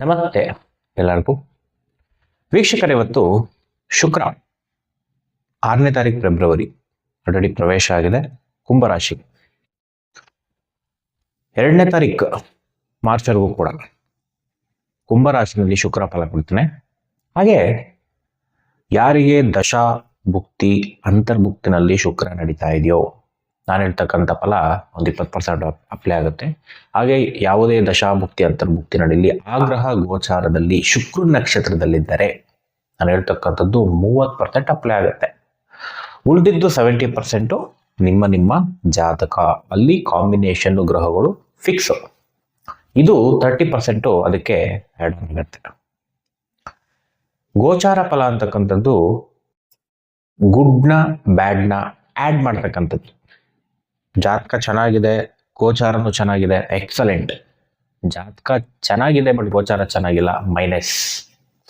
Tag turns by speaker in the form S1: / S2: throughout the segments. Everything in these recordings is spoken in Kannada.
S1: ನಮಸ್ತೆ, ಎಲ್ಲರಿಗೂ. ವೀಕ್ಷಕರೇ, ಇವತ್ತು ಶುಕ್ರ ಆರನೇ ತಾರೀಕು ಫೆಬ್ರವರಿ ಆಲ್ರೆಡಿ ಪ್ರವೇಶ ಆಗಿದೆ, ಕುಂಭರಾಶಿ. ಎರಡನೇ ತಾರೀಕು ಮಾರ್ಚ್ವರೆಗೂ ಕೂಡ ಕುಂಭರಾಶಿನಲ್ಲಿ ಶುಕ್ರ ಫಲ ಕೊಡ್ತೇನೆ. ಹಾಗೆ ಯಾರಿಗೆ ದಶಾ ಭುಕ್ತಿ, ಅಂತರ್ಭುಕ್ತಿನಲ್ಲಿ ಶುಕ್ರ ನಡೀತಾ ಇದೆಯೋ ನಾನು ಹೇಳ್ತಕ್ಕಂಥ ಫಲ ಒಂದು ಇಪ್ಪತ್ತು ಪರ್ಸೆಂಟ್ ಅಪ್ಲೈ ಆಗುತ್ತೆ. ಹಾಗೆ ಯಾವುದೇ ದಶಾಭುಕ್ತಿ ಅಂತರ್ಭುಕ್ತಿ ನಡೀಲಿ, ಆಗ್ರಹ ಗೋಚಾರದಲ್ಲಿ ಶುಕ್ರ ನಕ್ಷತ್ರದಲ್ಲಿದ್ದರೆ ನಾನು ಹೇಳ್ತಕ್ಕಂಥದ್ದು ಮೂವತ್ತು ಪರ್ಸೆಂಟ್ ಅಪ್ಲೈ ಆಗುತ್ತೆ. ಉಳಿದಿದ್ದು ಸೆವೆಂಟಿ ಪರ್ಸೆಂಟು ನಿಮ್ಮ ನಿಮ್ಮ ಜಾತಕ. ಅಲ್ಲಿ ಕಾಂಬಿನೇಷನ್ ಗ್ರಹಗಳು ಫಿಕ್ಸ್ ಇದು ತರ್ಟಿ ಪರ್ಸೆಂಟು ಅದಕ್ಕೆ ಆ್ಯಡ್ ಆಗುತ್ತೆ. ಗೋಚಾರ ಫಲ ಅಂತಕ್ಕಂಥದ್ದು ಗುಡ್ನ, ಬ್ಯಾಡ್ನ ಆ್ಯಡ್ ಮಾಡ್ತಕ್ಕಂಥದ್ದು. ಜಾತಕ ಚೆನ್ನಾಗಿದೆ, ಗೋಚಾರನು ಚೆನ್ನಾಗಿದೆ ಎಕ್ಸಲೆಂಟ್ ಜಾತಕ ಚೆನ್ನಾಗಿದೆ ಬಟ್ ಗೋಚಾರ ಚೆನ್ನಾಗಿಲ್ಲ ಮೈನಸ್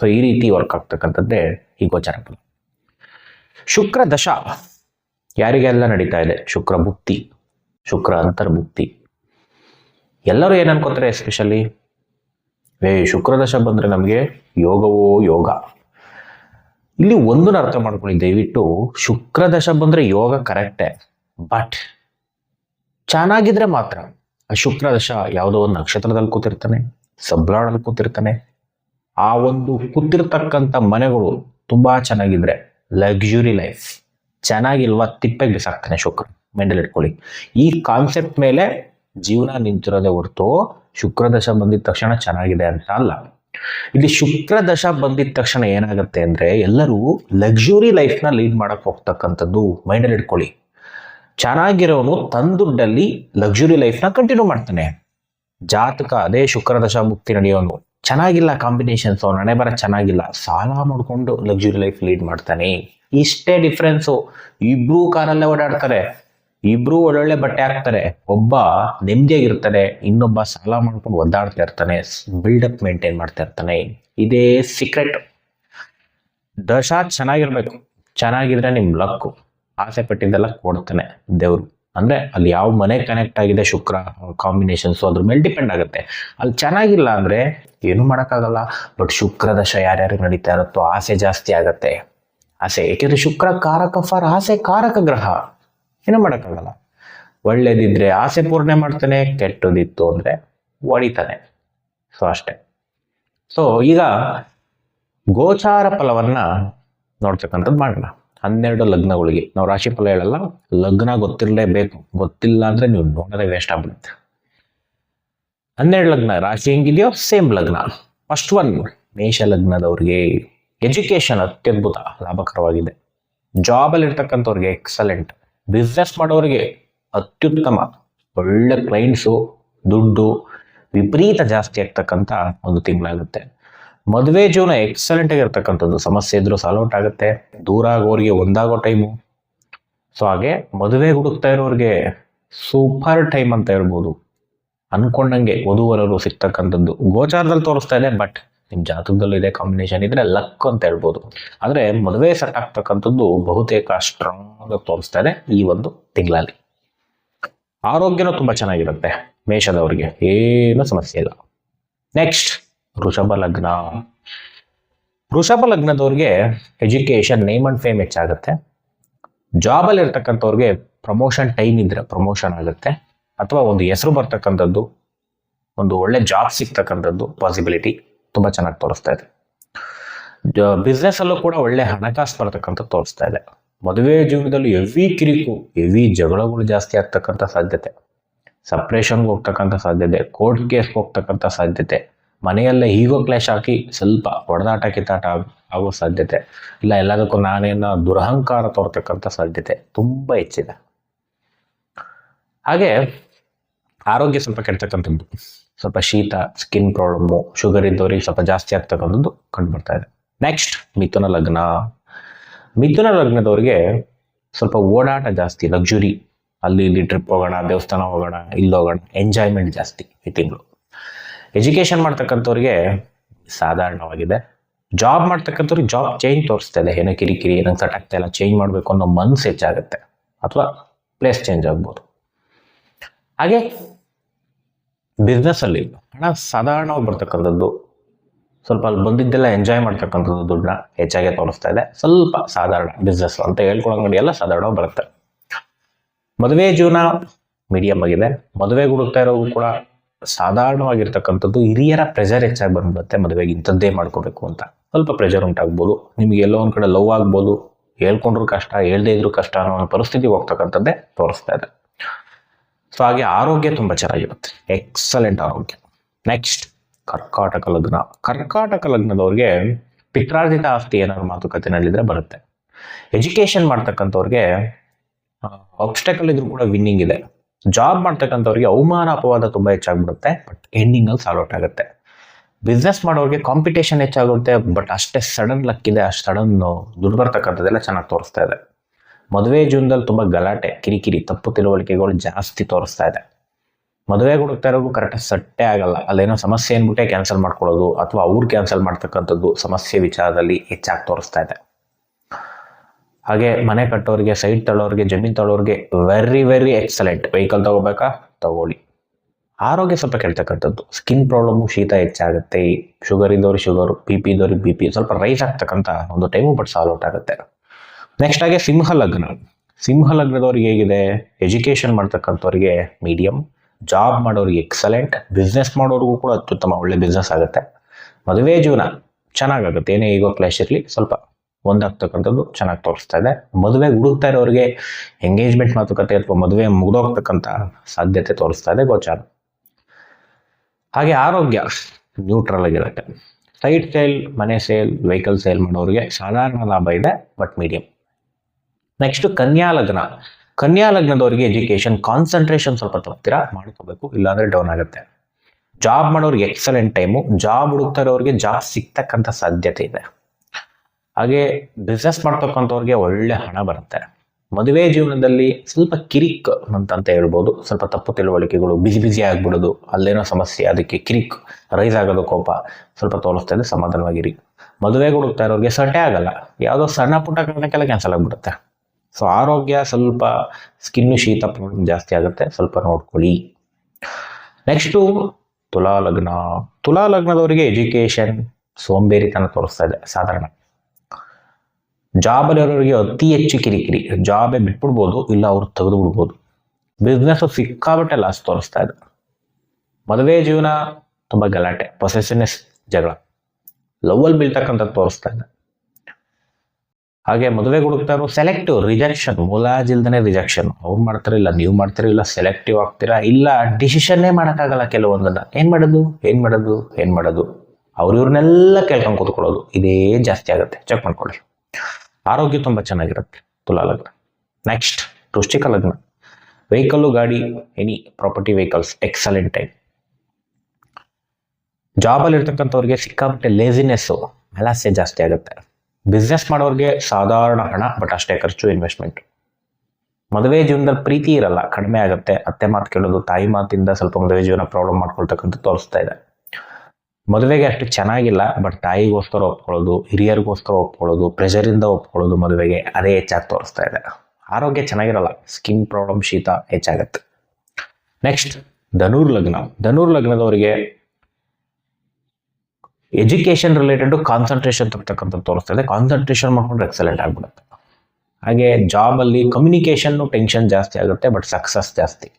S1: ಸೊ ಈ ರೀತಿ ವರ್ಕ್ ಆಗ್ತಕ್ಕಂಥದ್ದೇ ಈ ಗೋಚಾರ ಶುಕ್ರ ದಶ. ಯಾರಿಗೆಲ್ಲ ನಡೀತಾ ಇದೆ? ಶುಕ್ರ ಭುಕ್ತಿ ಶುಕ್ರ ಅಂತರ್ಭುಕ್ತಿ ಎಲ್ಲರೂ ಏನು ಎಸ್ಪೆಷಲಿ ಏ, ಶುಕ್ರ ದಶ ಬಂದರೆ ನಮಗೆ ಯೋಗವೋ ಯೋಗ. ಇಲ್ಲಿ ಒಂದನ್ನು ಅರ್ಥ ಮಾಡ್ಕೊಳ್ಳಿ, ದಯವಿಟ್ಟು. ಶುಕ್ರ ದಶ ಬಂದರೆ ಯೋಗ ಕರೆಕ್ಟೇ ಬಟ್ ಚೆನ್ನಾಗಿದ್ರೆ ಮಾತ್ರ ಆ ಶುಕ್ರ ದಶ ಯಾವುದೋ ಒಂದು ನಕ್ಷತ್ರದಲ್ಲಿ ಕೂತಿರ್ತಾನೆ ಸಬ್ಲಾಡಲ್ಲಿ ಕೂತಿರ್ತಾನೆ. ಆ ಒಂದು ಕೂತಿರ್ತಕ್ಕಂಥ ಮನೆಗಳು ತುಂಬಾ ಚೆನ್ನಾಗಿದ್ರೆ ಲಕ್ಸುರಿ ಲೈಫ್ ಚೆನ್ನಾಗಿಲ್ವ ತಿಪ್ಪೆಗೆ ಬಿಸಾಕ್ತಾನೆ ಶುಕ್ರ ಮೈಂಡಲ್ಲಿ ಇಟ್ಕೊಳ್ಳಿ. ಈ ಕಾನ್ಸೆಪ್ಟ್ ಮೇಲೆ ಜೀವನ ನಿಂತಿರೋದೇ ಹೊರತು ಶುಕ್ರ ದಶ ಬಂದಿದ ತಕ್ಷಣ ಚೆನ್ನಾಗಿದೆ ಅಂತ ಅಲ್ಲ. ಇಲ್ಲಿ ಶುಕ್ರ ದಶ ಬಂದಿದ ತಕ್ಷಣ ಏನಾಗುತ್ತೆ ಅಂದ್ರೆ ಎಲ್ಲರೂ ಲಕ್ಸುರಿ ಲೈಫ್ನ ಲೀಡ್ ಮಾಡಕ್ ಹೋಗ್ತಕ್ಕಂಥದ್ದು ಮೈಂಡಲ್ಲಿ ಇಟ್ಕೊಳ್ಳಿ. ಚೆನ್ನಾಗಿರೋನು ತನ್ನ ದುಡ್ಡಲ್ಲಿ ಲಕ್ಸುರಿ ಲೈಫ್ನ ಕಂಟಿನ್ಯೂ ಮಾಡ್ತಾನೆ. ಜಾತಕ ಅದೇ ಶುಕ್ರ ದಶ ಮುಕ್ತಿ ನಡೆಯೋನು. ಚೆನ್ನಾಗಿಲ್ಲ ಕಾಂಬಿನೇಷನ್ಸ್ ಅವ್ನ ಹಣೆ ಬರ ಚೆನ್ನಾಗಿಲ್ಲ. ಸಾಲ ಮಾಡಿಕೊಂಡು ಲಕ್ಸುರಿ ಲೈಫ್ ಲೀಡ್ ಮಾಡ್ತಾನೆ. ಇಷ್ಟೇ ಡಿಫ್ರೆನ್ಸು ಇಬ್ರು ಕಾರಲ್ಲೇ ಓಡಾಡ್ತಾರೆ. ಇಬ್ರು ಒಳ್ಳೊಳ್ಳೆ ಬಟ್ಟೆ ಹಾಕ್ತಾರೆ. ಒಬ್ಬ ನೆಮ್ಮದಿಯಾಗಿರ್ತಾನೆ, ಇನ್ನೊಬ್ಬ ಸಾಲ ಮಾಡ್ಕೊಂಡು ಒದ್ದಾಡ್ತಾ ಇರ್ತಾನೆ ಬಿಲ್ಡಪ್ ಮೇಂಟೈನ್ ಮಾಡ್ತಾ ಇರ್ತಾನೆ. ಇದೇ ಸೀಕ್ರೆಟ್ ದಶ ಚೆನ್ನಾಗಿರ್ಬೇಕು. ಚೆನ್ನಾಗಿದ್ರೆ ನಿಮ್ಮ ಲಕ್ಕು ಆಸೆ ಪಟ್ಟಿದ್ದೆಲ್ಲ ಕೊಡ್ತಾನೆ ದೇವರು. ಅಂದ್ರೆ ಅಲ್ಲಿ ಯಾವ ಮನೆ ಕನೆಕ್ಟ್ ಆಗಿದೆ ಶುಕ್ರ ಕಾಂಬಿನೇಷನ್ಸು ಅದ್ರ ಮೇಲೆ ಡಿಪೆಂಡ್ ಆಗುತ್ತೆ. ಅಲ್ಲಿ ಚೆನ್ನಾಗಿಲ್ಲ ಅಂದ್ರೆ ಏನು ಮಾಡೋಕ್ಕಾಗಲ್ಲ. ಬಟ್ ಶುಕ್ರ ದಶ ಯಾರ್ಯಾರು ನಡೀತಾ ಇರುತ್ತೋ ಆಸೆ ಜಾಸ್ತಿ ಆಗುತ್ತೆ. ಆಸೆ ಏಕೆಂದರೆ ಶುಕ್ರ ಕಾರಕ ಫಾರ್, ಆಸೆ ಕಾರಕ ಗ್ರಹ. ಏನು ಮಾಡೋಕ್ಕಾಗಲ್ಲ. ಒಳ್ಳೇದಿದ್ರೆ ಆಸೆ ಪೂರ್ಣೆ ಮಾಡ್ತಾನೆ, ಕೆಟ್ಟದಿತ್ತು ಅಂದ್ರೆ ಹೊಡಿತಾನೆ ಸೊ ಅಷ್ಟೇ. ಸೊ ಈಗ ಗೋಚಾರ ಫಲವನ್ನ ನೋಡ್ತಕ್ಕಂಥದ್ದು ಮಾಡೋಣ. ಹನ್ನೆರಡು ಲಗ್ನಗಳಿಗೆ. ನಾವು ರಾಶಿ ಫಲ ಹೇಳಲ್ಲ, ಲಗ್ನ ಗೊತ್ತಿರಲೇಬೇಕು. ಗೊತ್ತಿಲ್ಲ ಅಂದ್ರೆ ನೀವು ನೋಡೋದೇ ವೇಸ್ಟ್ ಆಗ್ಬಿಡುತ್ತೆ. ಹನ್ನೆರಡು ಲಗ್ನ, ರಾಶಿ ಹೆಂಗಿದೆಯೋ ಸೇಮ್ ಲಗ್ನ. ಫಸ್ಟ್ ಒನ್ ಮೇಷ ಲಗ್ನದವ್ರಿಗೆ ಎಜುಕೇಶನ್ ಅತ್ಯದ್ಭುತ, ಲಾಭಕರವಾಗಿದೆ. ಜಾಬಲ್ಲಿ ಇರ್ತಕ್ಕಂಥವ್ರಿಗೆ ಎಕ್ಸಲೆಂಟ್ ಬಿಸ್ನೆಸ್ ಮಾಡೋರಿಗೆ ಅತ್ಯುತ್ತಮ. ಒಳ್ಳೆ ಕ್ಲೈಂಟ್ಸು ದುಡ್ಡು, ವಿಪರೀತ ಜಾಸ್ತಿ ಆಗ್ತಕ್ಕಂಥ ಒಂದು ತಿಂಗಳಾಗುತ್ತೆ. ಮದುವೆ ಜೀವನ ಎಕ್ಸಲೆಂಟ್ ಆಗಿರ್ತಕ್ಕಂಥದ್ದು ಸಮಸ್ಯೆ ಇದ್ರೂ ಸಾಲ್ಔಟ್ ಆಗುತ್ತೆ. ದೂರ ಆಗೋರಿಗೆ ಒಂದಾಗೋ ಟೈಮು ಸೊ ಹಾಗೆ ಮದುವೆ ಹುಡುಕ್ತಾ ಇರೋರಿಗೆ ಸೂಪರ್ ಟೈಮ್ ಅಂತ ಹೇಳ್ಬೋದು. ಅನ್ಕೊಂಡಂಗೆ ವಧುವರರು ಸಿಗ್ತಕ್ಕಂಥದ್ದು. ಗೋಚಾರದಲ್ಲಿ ತೋರಿಸ್ತಾ ಇದೆ ಬಟ್ ನಿಮ್ಮ ಜಾತಕದಲ್ಲೂ ಇದೆ ಕಾಂಬಿನೇಷನ್ ಇದ್ರೆ ಲಕ್ ಅಂತ ಹೇಳ್ಬೋದು. ಆದರೆ ಮದುವೆ ಸೆಟ್ ಆಗ್ತಕ್ಕಂಥದ್ದು ಬಹುತೇಕ ಸ್ಟ್ರಾಂಗ್ ಆಗಿ ತೋರಿಸ್ತಾ ಇದೆ ಈ ಒಂದು ತಿಂಗಳಲ್ಲಿ. ಆರೋಗ್ಯನೂ ತುಂಬ ಚೆನ್ನಾಗಿರುತ್ತೆ ಮೇಷದವ್ರಿಗೆ. ಏನು ಸಮಸ್ಯೆ ಇಲ್ಲ. ನೆಕ್ಸ್ಟ್ ವೃಷಭ ಲಗ್ನ. ವೃಷಭ ಲಗ್ನದವ್ರಿಗೆ ಎಜುಕೇಶನ್ ನೇಮ್ ಅಂಡ್ ಫೇಮ್ ಹೆಚ್ಚಾಗುತ್ತೆ. ಜಾಬಲ್ಲಿ ಇರ್ತಕ್ಕಂಥವ್ರಿಗೆ ಪ್ರಮೋಷನ್ ಟೈಮ್ ಇದ್ರೆ ಪ್ರಮೋಷನ್ ಆಗುತ್ತೆ. ಅಥವಾ ಒಂದು ಹೆಸರು ಬರ್ತಕ್ಕಂಥದ್ದು, ಒಂದು ಒಳ್ಳೆ ಜಾಬ್ ಸಿಗ್ತಕ್ಕಂಥದ್ದು ಪಾಸಿಬಿಲಿಟಿ ತುಂಬ ಚೆನ್ನಾಗಿ ತೋರಿಸ್ತಾ ಇದೆ. ಬಿಸ್ನೆಸ್ ಅಲ್ಲೂ ಕೂಡ ಒಳ್ಳೆ ಹಣಕಾಸು ಬರ್ತಕ್ಕಂಥ ತೋರಿಸ್ತಾ ಇದೆ. ಮದುವೆ ಜೀವನದಲ್ಲಿ ಹೆವಿ ಕಿರಿಕು ಹೆವಿ ಜಗಳಗಳು ಜಾಸ್ತಿ ಆಗ್ತಕ್ಕಂಥ ಸಾಧ್ಯತೆ. ಸಪ್ರೇಷನ್ಗೆ ಹೋಗ್ತಕ್ಕಂಥ ಸಾಧ್ಯತೆ ಕೋರ್ಟ್ ಕೇಸ್ಗೆ ಹೋಗ್ತಕ್ಕಂಥ ಸಾಧ್ಯತೆ. ಮನೆಯಲ್ಲೇ ಹೀಗೋ ಕ್ಲಾಶ್ ಹಾಕಿ ಸ್ವಲ್ಪ ಹೊಡೆದಾಟ ಕಿತ್ತಾಟ ಆಗೋ ಸಾಧ್ಯತೆ. ಇಲ್ಲ, ಎಲ್ಲದಕ್ಕೂ ನಾನೇನೋ ದುರಹಂಕಾರ ತೋರ್ತಕ್ಕಂಥ ಸಾಧ್ಯತೆ. ತುಂಬ ಹೆಚ್ಚಿದೆ. ಹಾಗೆ ಆರೋಗ್ಯ ಸ್ವಲ್ಪ ಕೆಡ್ತಕ್ಕಂಥದ್ದು ಸ್ವಲ್ಪ ಶೀತ ಸ್ಕಿನ್ ಪ್ರಾಬ್ಲಮ್ಮು ಶುಗರ್ ಇದ್ದವ್ರಿಗೆ ಸ್ವಲ್ಪ ಜಾಸ್ತಿ ಆಗ್ತಕ್ಕಂಥದ್ದು ಕಂಡು ಬರ್ತಾ ಇದೆ. ನೆಕ್ಸ್ಟ್ ಮಿಥುನ ಲಗ್ನ. ಮಿಥುನ ಲಗ್ನದವ್ರಿಗೆ ಸ್ವಲ್ಪ ಓಡಾಟ ಜಾಸ್ತಿ ಲಕ್ಸುರಿ ಅಲ್ಲಿ ಇಲ್ಲಿ ಟ್ರಿಪ್ ಹೋಗೋಣ, ದೇವಸ್ಥಾನ ಹೋಗೋಣ ಇಲ್ಲಿ ಹೋಗೋಣ ಎಂಜಾಯ್ಮೆಂಟ್ ಜಾಸ್ತಿ ಈ ತಿಂಗಳು. ಎಜುಕೇಶನ್ ಮಾಡ್ತಕ್ಕಂಥವ್ರಿಗೆ ಸಾಧಾರಣವಾಗಿದೆ. ಜಾಬ್ ಮಾಡ್ತಕ್ಕಂಥವ್ರಿಗೆ ಜಾಬ್ ಚೇಂಜ್ ತೋರಿಸ್ತಾ ಇದೆ. ಏನೋ ಕಿರಿಕಿರಿ ಏನೋ ಸೆಟ್ ಆಗ್ತಾ ಇಲ್ಲ ಚೇಂಜ್ ಮಾಡಬೇಕು ಅನ್ನೋ ಮನ್ಸು ಹೆಚ್ಚಾಗುತ್ತೆ. ಅಥವಾ ಪ್ಲೇಸ್ ಚೇಂಜ್ ಆಗ್ಬೋದು. ಹಾಗೆ ಬಿಸ್ನೆಸ್ ಅಲ್ಲಿ ಹಣ ಸಾಧಾರಣವಾಗಿ ಬರ್ತಕ್ಕಂಥದ್ದು, ಸ್ವಲ್ಪ ಅಲ್ಲಿ ಬಂದಿದ್ದೆಲ್ಲ ಎಂಜಾಯ್ ಮಾಡ್ತಕ್ಕಂಥದ್ದು ದುಡ್ಡನ್ನ ಹೆಚ್ಚಾಗಿ ತೋರಿಸ್ತಾ ಇದೆ. ಸ್ವಲ್ಪ ಸಾಧಾರಣ ಬಿಸ್ನೆಸ್ ಅಂತ ಹೇಳ್ಕೊಳಂಗಡಿ ಎಲ್ಲ ಸಾಧಾರಣ ಬರುತ್ತೆ. ಮದುವೆ ಜೀವನ ಮೀಡಿಯಂ ಆಗಿದೆ. ಮದುವೆಗೆ ಹುಡುಕ್ತಾ ಇರೋದು ಕೂಡ ಸಾಧಾರಣವಾಗಿರ್ತಕ್ಕಂಥದ್ದು ಹಿರಿಯರ ಪ್ರೆಷರ್ ಹೆಚ್ಚಾಗಿ ಬಂದ್ಬಿಡುತ್ತೆ, ಮದುವೆಗೆ ಇಂಥದ್ದೇ ಮಾಡ್ಕೋಬೇಕು ಅಂತ. ಸ್ವಲ್ಪ ಪ್ರೆಷರ್ ಉಂಟಾಗ್ಬೋದು, ನಿಮಗೆ ಎಲ್ಲೋ ಒಂದು ಕಡೆ ಲವ್ ಆಗ್ಬೋದು, ಹೇಳ್ಕೊಂಡ್ರು ಕಷ್ಟ, ಹೇಳ್ದೇ ಇದ್ರು ಕಷ್ಟ ಅನ್ನೋ ಒಂದು ಪರಿಸ್ಥಿತಿಗೆ ಹೋಗ್ತಕ್ಕಂಥದ್ದೇ ತೋರಿಸ್ತಾ ಇದೆ. ಸೊ ಹಾಗೆ ಆರೋಗ್ಯ ತುಂಬ ಚೆನ್ನಾಗಿರುತ್ತೆ. ಎಕ್ಸಲೆಂಟ್ ಆರೋಗ್ಯ. ನೆಕ್ಸ್ಟ್ ಕರ್ಕಾಟಕ ಲಗ್ನ. ಕರ್ಕಾಟಕ ಲಗ್ನದವ್ರಿಗೆ ಪಿತ್ರಾರ್ಜಿತ ಆಸ್ತಿ ಏನಾದ್ರು ಮಾತುಕತೆ ನಡೆದಿದ್ರೆ ಬರುತ್ತೆ. ಎಜುಕೇಶನ್ ಮಾಡ್ತಕ್ಕಂಥವ್ರಿಗೆ ಆಬ್ಸ್ಟಕಲ್ ಇದ್ರೂ ಕೂಡ ವಿನ್ನಿಂಗ್ ಇದೆ. ಜಾಬ್ ಮಾಡ್ತಕ್ಕಂಥವ್ರಿಗೆ ಅವಮಾನ, ಅಪವಾದ ತುಂಬ ಹೆಚ್ಚಾಗ್ಬಿಡುತ್ತೆ ಬಟ್ ಎಂಡಿಂಗಲ್ಲಿ ಸಾಲ್ವ್ ಔಟ್ ಆಗುತ್ತೆ. ಬಿಸ್ನೆಸ್ ಮಾಡೋರಿಗೆ ಕಾಂಪಿಟೇಷನ್ ಹೆಚ್ಚಾಗುತ್ತೆ ಬಟ್ ಅಷ್ಟೇ ಸಡನ್ ಲಕ್ ಇದೆ, ಅಷ್ಟು ಸಡನ್ ದುಡ್ಡು ಬರ್ತಕ್ಕಂಥದ್ದೆಲ್ಲ ಚೆನ್ನಾಗಿ ತೋರಿಸ್ತಾ ಇದೆ. ಮದುವೆ ಜೀವನದಲ್ಲಿ ತುಂಬ ಗಲಾಟೆ, ಕಿರಿಕಿರಿ, ತಪ್ಪು ತಿಳುವಳಿಕೆಗಳು ಜಾಸ್ತಿ ತೋರಿಸ್ತಾ ಇದೆ. ಮದುವೆ ಹುಡುಕ್ತಾ ಇರೋದು ಕರೆಕ್ಟಾಗಿ ಸಟ್ಟೆ ಆಗಲ್ಲ, ಅಲ್ಲೇನೋ ಸಮಸ್ಯೆ ಏನ್ಬಿಟ್ಟೆ ಕ್ಯಾನ್ಸಲ್ ಮಾಡ್ಕೊಳ್ಳೋದು, ಅಥವಾ ಅವ್ರು ಕ್ಯಾನ್ಸಲ್ ಮಾಡ್ತಕ್ಕಂಥದ್ದು ಸಮಸ್ಯೆ ವಿಚಾರದಲ್ಲಿ ಹೆಚ್ಚಾಗಿ ತೋರಿಸ್ತಾ ಇದೆ. ಹಾಗೆ ಮನೆ ಕಟ್ಟೋರಿಗೆ ಸೈಟ್ ತಳ್ಳೋರಿಗೆ, ಜಮೀನು ತಳೋರಿಗೆ ವೆರಿ ವೆರಿ ಎಕ್ಸಲೆಂಟ್ ವೆಹಿಕಲ್ ತಗೋಬೇಕಾ? ತಗೊಳ್ಳಿ. ಆರೋಗ್ಯ ಸ್ವಲ್ಪ ಕೆಡ್ತಕ್ಕಂಥದ್ದು ಸ್ಕಿನ್ ಪ್ರಾಬ್ಲಮ್ಮು ಶೀತ ಹೆಚ್ಚಾಗುತ್ತೆ. ಶುಗರ್ ಇದ್ದವ್ರಿಗೆ ಶುಗರ್ ಬಿ ಪಿ ಇದ್ದವ್ರಿಗೆ ಬಿ ಪಿ ಸ್ವಲ್ಪ ರೈಸ್ ಆಗ್ತಕ್ಕಂಥ ಒಂದು ಟೈಮು ಬಟ್ ಸಾಲ್ವ್ ಔಟ್ ಆಗುತ್ತೆ. ನೆಕ್ಸ್ಟ್ ಹಾಗೆ ಸಿಂಹ ಲಗ್ನ. ಸಿಂಹ ಲಗ್ನದವ್ರಿಗೆ ಹೇಗಿದೆ? ಎಜುಕೇಷನ್ ಮಾಡ್ತಕ್ಕಂಥವ್ರಿಗೆ ಮೀಡಿಯಂ ಜಾಬ್ ಮಾಡೋರಿಗೆ ಎಕ್ಸಲೆಂಟ್ ಬಿಸ್ನೆಸ್ ಮಾಡೋರಿಗೂ ಕೂಡ ಅತ್ಯುತ್ತಮ ಒಳ್ಳೆ ಬಿಸ್ನೆಸ್ ಆಗುತ್ತೆ. ಮದುವೆ ಜೀವನ ಚೆನ್ನಾಗಾಗುತ್ತೆ. ಏನೇ ಈಗೋ ಕ್ಲಾಶ್ ಇರಲಿ, ಸ್ವಲ್ಪ ಒಂದಾಗ್ತಕ್ಕಂಥದ್ದು ಚೆನ್ನಾಗಿ ತೋರಿಸ್ತಾ ಇದೆ. ಮದುವೆ ಹುಡುಕ್ತಾ ಇರೋರಿಗೆ ಎಂಗೇಜ್ಮೆಂಟ್ ಮಾತುಕತೆ ಅಥವಾ ಮದುವೆ ಮುಗಿದೋಗ್ತಕ್ಕಂಥ ಸಾಧ್ಯತೆ ತೋರಿಸ್ತಾ ಇದೆ ಗೋಚಾರ. ಹಾಗೆ ಆರೋಗ್ಯ ನ್ಯೂಟ್ರಲ್ ಆಗಿರುತ್ತೆ. ಸೈಟ್ ಸೇಲ್ ಮನೆ ಸೇಲ್ ವೆಹಿಕಲ್ ಸೇಲ್ ಮಾಡೋರಿಗೆ ಸಾಧಾರಣ ಲಾಭ ಇದೆ ಬಟ್ ಮೀಡಿಯಂ ನೆಕ್ಸ್ಟ್ ಕನ್ಯಾ ಲಗ್ನ. ಕನ್ಯಾ ಲಗ್ನದವರಿಗೆ ಎಜುಕೇಶನ್ ಕಾನ್ಸಂಟ್ರೇಷನ್ ಸ್ವಲ್ಪ ತಪ್ಪತ್ತಿರ? ಮಾಡ್ಕೋಬೇಕು, ಇಲ್ಲಾಂದ್ರೆ ಡೌನ್ ಆಗುತ್ತೆ. ಜಾಬ್ ಮಾಡೋರಿಗೆ ಎಕ್ಸಲೆಂಟ್ ಟೈಮು ಜಾಬ್ ಹುಡುಕ್ತಾ ಇರೋರಿಗೆ ಜಾಬ್ ಸಿಗ್ತಕ್ಕಂಥ ಸಾಧ್ಯತೆ ಇದೆ. ಹಾಗೆ ಬಿಸ್ನೆಸ್ ಮಾಡ್ತಕ್ಕಂಥವ್ರಿಗೆ ಒಳ್ಳೆ ಹಣ ಬರುತ್ತೆ. ಮದುವೆ ಜೀವನದಲ್ಲಿ ಸ್ವಲ್ಪ ಕಿರಿಕ್ ಅಂತಂತ ಹೇಳ್ಬೋದು. ಸ್ವಲ್ಪ ತಪ್ಪು ತಿಳುವಳಿಕೆಗಳು ಬಿಸಿ ಬಿಸಿ ಆಗಿಬಿಡೋದು, ಅಲ್ಲೇನೋ ಸಮಸ್ಯೆ, ಅದಕ್ಕೆ ಕಿರಿಕ್ ರೈಸ್ ಆಗೋದು ಕೋಪ ಸ್ವಲ್ಪ ತೋರಿಸ್ತಾ ಇದೆ ಸಮಾಧಾನವಾಗಿರಿ. ಮದುವೆ ಹುಡುಕ್ತಾ ಇರೋರಿಗೆ ಸಟೆ ಆಗಲ್ಲ, ಯಾವುದೋ ಸಣ್ಣ ಪುಟ್ಟ ಕಾರಣಕ್ಕೆಲ್ಲ ಕ್ಯಾನ್ಸಲ್ ಆಗಿಬಿಡುತ್ತೆ. ಸೊ ಆರೋಗ್ಯ ಸ್ವಲ್ಪ ಸ್ಕಿನ್ನು ಶೀತ ಜಾಸ್ತಿ ಆಗುತ್ತೆ, ಸ್ವಲ್ಪ ನೋಡ್ಕೊಳ್ಳಿ. ನೆಕ್ಸ್ಟು ತುಲಾ ಲಗ್ನ ತುಲಾ ಲಗ್ನದವರಿಗೆ ಎಜುಕೇಷನ್ ಸೋಂಬೇರಿತನ ತೋರಿಸ್ತಾ ಇದೆ, ಸಾಧಾರಣ. ಜಾಬಲ್ಲಿ ಇರೋರಿಗೆ ಅತಿ ಹೆಚ್ಚು ಕಿರಿಕಿರಿ. ಜಾಬೇ ಬಿಟ್ಬಿಡ್ಬೋದು, ಇಲ್ಲ ಅವ್ರು ತೆಗೆದು ಬಿಡ್ಬೋದು ಬಿಸ್ನೆಸ್ ಸಿಕ್ಕಾಬಿಟ್ಟೆ ಲಾಸ್ ತೋರಿಸ್ತಾ ಇದೆ. ಮದುವೆ ಜೀವನ ತುಂಬ ಗಲಾಟೆ ಪೊಸೆಸಿವ್ನೆಸ್ ಜಗಳ. ಲವ್ವಲ್ಲಿ ಬೀಳ್ತಕ್ಕಂಥದ್ದು ತೋರಿಸ್ತಾ ಇದೆ. ಹಾಗೆ ಮದುವೆ ಹುಡುಕ್ತಾ ಇರೋ ಸೆಲೆಕ್ಟಿವ್ ರಿಜೆಕ್ಷನ್ ಮುಲಾಜಿಲ್ದನೆ ರಿಜೆಕ್ಷನ್ ಅವ್ರು ಮಾಡ್ತಾರೆ ಇಲ್ಲ, ನೀವು ಮಾಡ್ತೀರಾ ಇಲ್ಲ ಸೆಲೆಕ್ಟಿವ್ ಆಗ್ತೀರಾ ಇಲ್ಲ ಡಿಸಿಷನ್ನೇ ಮಾಡೋಕ್ಕಾಗಲ್ಲ ಕೆಲವೊಂದನ್ನ. ಏನು ಮಾಡೋದು? ಏನು ಮಾಡೋದು? ಏನು ಮಾಡೋದು? ಅವ್ರು ಇವ್ರನ್ನೆಲ್ಲ ಕೇಳ್ಕೊಂಡು ಕೂತ್ಕೊಳ್ಳೋದು. ಇದೇ ಜಾಸ್ತಿ ಆಗುತ್ತೆ. ಚೆಕ್ ಮಾಡ್ಕೊಳ್ಳಿ. ಆರೋಗ್ಯ ತುಂಬ ಚೆನ್ನಾಗಿರುತ್ತೆ ತುಲಾ ಲಗ್ನ ನೆಕ್ಸ್ಟ್ ವೃಶ್ಚಿಕ ಲಗ್ನ. ವೆಹಿಕಲ್ಲು ಗಾಡಿ any property vehicles excellent time ಜಾಬಲ್ಲಿ ಇರ್ತಕ್ಕಂಥವ್ರಿಗೆ ಸಿಕ್ಕಾಪಟ್ಟೆ ಲೇಸಿನೆಸ್ಸು ಮೆಲಾಸೆ ಜಾಸ್ತಿ ಆಗುತ್ತೆ. ಬಿಸ್ನೆಸ್ ಮಾಡೋರಿಗೆ ಸಾಧಾರಣ ಹಣ ಬಟ್ ಅಷ್ಟೇ ಖರ್ಚು ಇನ್ವೆಸ್ಟ್ಮೆಂಟ್ ಮದುವೆ ಜೀವನದಲ್ಲಿ ಪ್ರೀತಿ ಇರಲ್ಲ, ಕಡಿಮೆ ಆಗುತ್ತೆ. ಅತ್ತೆ ಮಾತು ಕೇಳೋದು, ತಾಯಿ ಮಾತಿಂದ ಸ್ವಲ್ಪ ಮದುವೆ ಜೀವನ ಪ್ರಾಬ್ಲಮ್ ಮಾಡ್ಕೊಳ್ತಕ್ಕಂಥ ತೋರಿಸ್ತಾ ಇದೆ. ಮದುವೆಗೆ ಅಷ್ಟು ಚೆನ್ನಾಗಿಲ್ಲ ಬಟ್ ತಾಯಿಗೋಸ್ಕರ ಒಪ್ಕೊಳ್ಳೋದು, ಹಿರಿಯರಿಗೋಸ್ಕರ ಒಪ್ಕೊಳ್ಳೋದು ಪ್ರೆಷರಿಂದ ಒಪ್ಕೊಳ್ಳೋದು ಮದುವೆಗೆ ಅದೇ ಹೆಚ್ಚಾಗಿ ತೋರಿಸ್ತಾ ಇದೆ. ಆರೋಗ್ಯ ಚೆನ್ನಾಗಿರಲ್ಲ ಸ್ಕಿನ್ ಪ್ರಾಬ್ಲಮ್ ಶೀತ ಹೆಚ್ಚಾಗತ್ತೆ. ನೆಕ್ಸ್ಟ್ ಧನುರ್ ಲಗ್ನ. ಧನುರ್ ಲಗ್ನದವರಿಗೆ ಎಜುಕೇಶನ್ ರಿಲೇಟೆಡ್ ಕಾನ್ಸಂಟ್ರೇಷನ್ ತರ್ತಕ್ಕಂಥದ್ದು ತೋರಿಸ್ತಾ ಇದೆ. ಕಾನ್ಸಂಟ್ರೇಷನ್ ಮಾಡ್ಕೊಂಡ್ರೆ ಎಕ್ಸಲೆಂಟ್ ಆಗ್ಬಿಡುತ್ತೆ. ಹಾಗೆ ಜಾಬಲ್ಲಿ ಕಮ್ಯುನಿಕೇಷನ್ನು ಟೆನ್ಷನ್ ಜಾಸ್ತಿ ಆಗುತ್ತೆ ಬಟ್ ಸಕ್ಸಸ್ ಜಾಸ್ತಿ.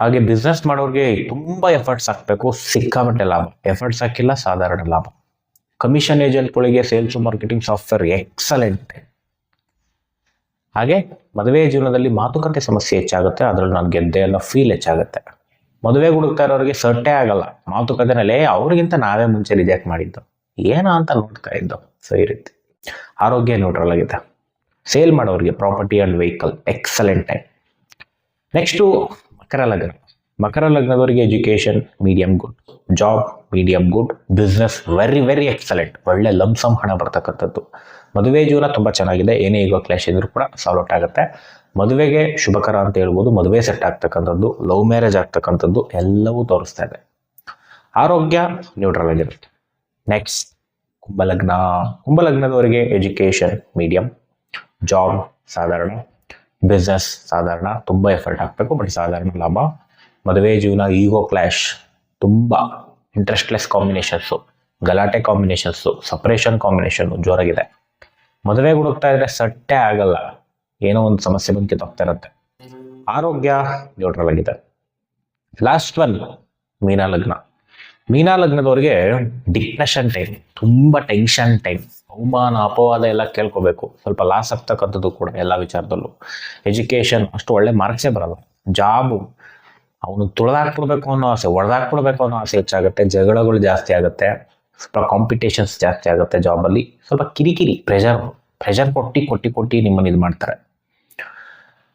S1: ಹಾಗೆ ಬಿಸ್ನೆಸ್ ಮಾಡೋರಿಗೆ ತುಂಬ ಎಫರ್ಟ್ಸ್ ಹಾಕಬೇಕು. ಸಿಕ್ಕಾಬಟ್ಟೆ ಲಾಭ. ಎಫರ್ಟ್ಸ್ ಹಾಕಿಲ್ಲ ಸಾಧಾರಣ ಲಾಭ. ಕಮಿಷನ್ ಏಜೆಂಟ್ಗಳಿಗೆ ಸೇಲ್ಸ್ ಮಾರ್ಕೆಟಿಂಗ್ ಸಾಫ್ಟ್ವೇರ್ ಎಕ್ಸಲೆಂಟ್ ಹಾಗೆ ಮದುವೆ ಜೀವನದಲ್ಲಿ ಮಾತುಕತೆ ಸಮಸ್ಯೆ ಹೆಚ್ಚಾಗುತ್ತೆ ಅದರಲ್ಲಿ ನಾನು ಗೆದ್ದೆ ಅನ್ನೋ ಫೀಲ್ ಹೆಚ್ಚಾಗುತ್ತೆ. ಮದುವೆ ಹುಡುಕ್ತಾ ಇರೋರಿಗೆ ಸರ್ಟೇ ಆಗಲ್ಲ. ಮಾತುಕತೆನಲ್ಲೇ "ಏ, ಅವ್ರಿಗಿಂತ ನಾವೇ ಮುಂಚೆ ರಿಜೆಕ್ಟ್ ಮಾಡಿದ್ದು. ಏನೋ ಅಂತ ನೋಡ್ತಾ ಇದ್ದು. ಸೊ ಈ ರೀತಿ. ಆರೋಗ್ಯ ನ್ಯೂಟ್ರಲ್ ಆಗಿದೆ. ಸೇಲ್ ಮಾಡೋರಿಗೆ property and vehicle excellent time next ಮಕರ ಲಗ್ನ. ಮಕರ ಲಗ್ನದವರಿಗೆ education medium good job medium good business very very excellent ಒಳ್ಳೆ ಲಂಸಮ್ ಹಣ ಬರ್ತಕ್ಕಂಥದ್ದು. ಮದುವೆ ಜೀವನ ತುಂಬ ಚೆನ್ನಾಗಿದೆ. ಏನೇ ಈಗ ಕ್ಲಾಶ್ ಇದ್ರೂ ಕೂಡ ಸಾಲ್ವ್ ಔಟ್ ಆಗುತ್ತೆ. ಮದುವೆಗೆ ಶುಭಕರ ಅಂತ ಹೇಳ್ಬೋದು. ಮದುವೆ ಸೆಟ್ ಆಗ್ತಕ್ಕಂಥದ್ದು ಲವ್ ಮ್ಯಾರೇಜ್ ಆಗ್ತಕ್ಕಂಥದ್ದು ಎಲ್ಲವೂ ತೋರಿಸ್ತಾ ಇದೆ. ಆರೋಗ್ಯ ನ್ಯೂಟ್ರಲ್ ಆಗಿರುತ್ತೆ. ನೆಕ್ಸ್ಟ್ ಕುಂಭಲಗ್ನ. ಕುಂಭಲಗ್ನದವರಿಗೆ ಎಜುಕೇಷನ್ ಮೀಡಿಯಂ ಜಾಬ್ ಸಾಧಾರಣ. ಬಿಸ್ನೆಸ್ ಸಾಧಾರಣ ತುಂಬ ಎಫರ್ಟ್ ಹಾಕಬೇಕು ಬಟ್ ಸಾಧಾರಣ ಲಾಭ. ಮದುವೆ, ಜೀವನ ಈಗೋ ಕ್ಲಾಶ್ ತುಂಬ ಇಂಟ್ರೆಸ್ಟ್ಲೆಸ್ ಕಾಂಬಿನೇಷನ್ಸು ಗಲಾಟೆ ಕಾಂಬಿನೇಷನ್ಸು ಸಪ್ರೇಷನ್ ಕಾಂಬಿನೇಷನ್ ಜೋರಾಗಿದೆ. ಮದುವೆಗೆ ಹುಡುಕ್ತಾ ಇದ್ರೆ ಸಟ್ಟೆ ಆಗಲ್ಲ. ಏನೋ ಒಂದು ಸಮಸ್ಯೆ ಬಂದು ಕಿತ್ತೋಗ್ತಾ ಇರುತ್ತೆ. ಆರೋಗ್ಯ ನ್ಯೂಟ್ರಲ್ ಆಗಿದೆ ಲಾಸ್ಟ್ ಒನ್ ಮೀನಾ ಲಗ್ನ. ಮೀನಾ ಲಗ್ನದವ್ರಿಗೆ ಡಿಪ್ರೆಷನ್ ಟೈಮ್ ತುಂಬ ಟೆನ್ಷನ್ ಟೈಮ್ ಅವಮಾನ, ಅಪವಾದ ಎಲ್ಲ ಕೇಳ್ಕೋಬೇಕು. ಸ್ವಲ್ಪ ಲಾಸ್ ಆಗ್ತಕ್ಕಂಥದ್ದು ಕೂಡ ಎಲ್ಲ ವಿಚಾರದಲ್ಲೂ. ಎಜುಕೇಷನ್ ಅಷ್ಟು ಒಳ್ಳೆ ಮಾರ್ಕ್ಸೇ ಬರಲ್ಲ. ಜಾಬು ಅವನು ತುಳಿದಾಕ್ಬಿಡ್ಬೇಕು ಅನ್ನೋ ಆಸೆ ಹೊಡೆದಾಕ್ಬಿಡ್ಬೇಕು ಅನ್ನೋ ಆಸೆ ಹೆಚ್ಚಾಗುತ್ತೆ. ಜಗಳಗಳು ಜಾಸ್ತಿ ಆಗುತ್ತೆ. ಸ್ವಲ್ಪ ಕಾಂಪಿಟೇಷನ್ಸ್ ಜಾಸ್ತಿ ಆಗುತ್ತೆ ಜಾಬಲ್ಲಿ ಸ್ವಲ್ಪ ಕಿರಿಕಿರಿ ಪ್ರೆಷರ್ ಪ್ರೆಷರ್ ಕೊಟ್ಟು ಕೊಟ್ಟು ಕೊಟ್ಟು ನಿಮ್ಮನ್ನು ಇದು ಮಾಡ್ತಾರೆ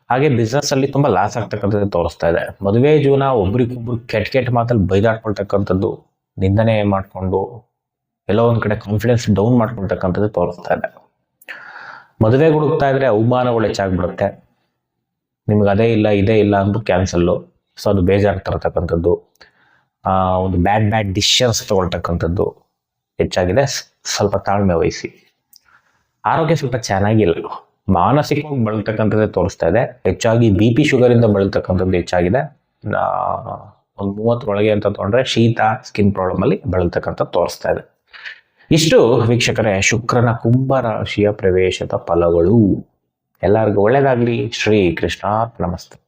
S1: ಹಾಗೆ ಬಿಸ್ನೆಸ್ ಅಲ್ಲಿ ತುಂಬಾ ಲಾಸ್ ಆಗ್ತಕ್ಕಂಥದ್ದು ತೋರಿಸ್ತಾ ಇದೆ. ಮದುವೆ ಜೀವನ ಒಬ್ರಿಗೊಬ್ರು ಕೆಟ್ಟ ಕೆಟ್ಟ ಮಾತಲ್ಲಿ ಬೈದಾಡ್ಕೊಳ್ತಕ್ಕಂಥದ್ದು ನಿಂದನೆ ಮಾಡಿಕೊಂಡು ಎಲ್ಲೋ ಒಂದು ಕಡೆ ಕಾನ್ಫಿಡೆನ್ಸ್ ಡೌನ್ ಮಾಡ್ಕೊಳ್ತಕ್ಕಂಥದ್ದು ತೋರಿಸ್ತಾ ಇದೆ. ಮದುವೆಗೆ ಹುಡುಕ್ತಾ ಇದ್ರೆ ಅವಮಾನಗಳು ಹೆಚ್ಚಾಗ್ಬಿಡುತ್ತೆ ನಿಮ್ಗೆ ಅದೇ ಇಲ್ಲ, ಇದೇ ಇಲ್ಲ ಅಂದ್ಬಿಟ್ಟು ಕ್ಯಾನ್ಸಲ್ಲು ಸೊ ಅದು ಬೇಜಾರು ತರತಕ್ಕಂಥದ್ದು. ಒಂದು ಬ್ಯಾಡ್ ಬ್ಯಾಡ್ ಡಿಸಿಷನ್ಸ್ ತಗೊಳ್ತಕ್ಕಂಥದ್ದು ಹೆಚ್ಚಾಗಿದೆ. ಸ್ವಲ್ಪ ತಾಳ್ಮೆ ವಹಿಸಿ. ಆರೋಗ್ಯ ಸ್ವಲ್ಪ ಚೆನ್ನಾಗಿಲ್ಲ. ಮಾನಸಿಕವಾಗಿ ಬಳಲ್ತಕ್ಕಂಥದ್ದೇ ತೋರಿಸ್ತಾ ಇದೆ. ಹೆಚ್ಚಾಗಿ ಬಿ ಪಿ ಶುಗರಿಂದ ಬಳಲ್ತಕ್ಕಂಥದ್ದು ಹೆಚ್ಚಾಗಿದೆ. ಒಂದು ಮೂವತ್ತರೊಳಗೆ ಅಂತ ತೊಗೊಂಡ್ರೆ ಶೀತ ಸ್ಕಿನ್ ಪ್ರಾಬ್ಲಮಲ್ಲಿ ಬಳಲ್ತಕ್ಕಂಥ ತೋರಿಸ್ತಾ ಇದೆ. ಇಷ್ಟು ವೀಕ್ಷಕರೇ, ಶುಕ್ರನ ಕುಂಭ ರಾಶಿಯ ಪ್ರವೇಶದ ಫಲಗಳು. ಎಲ್ಲರಿಗೂ ಒಳ್ಳೆಯದಾಗಲಿ ಶ್ರೀ ಕೃಷ್ಣ ನಮಸ್ತೆ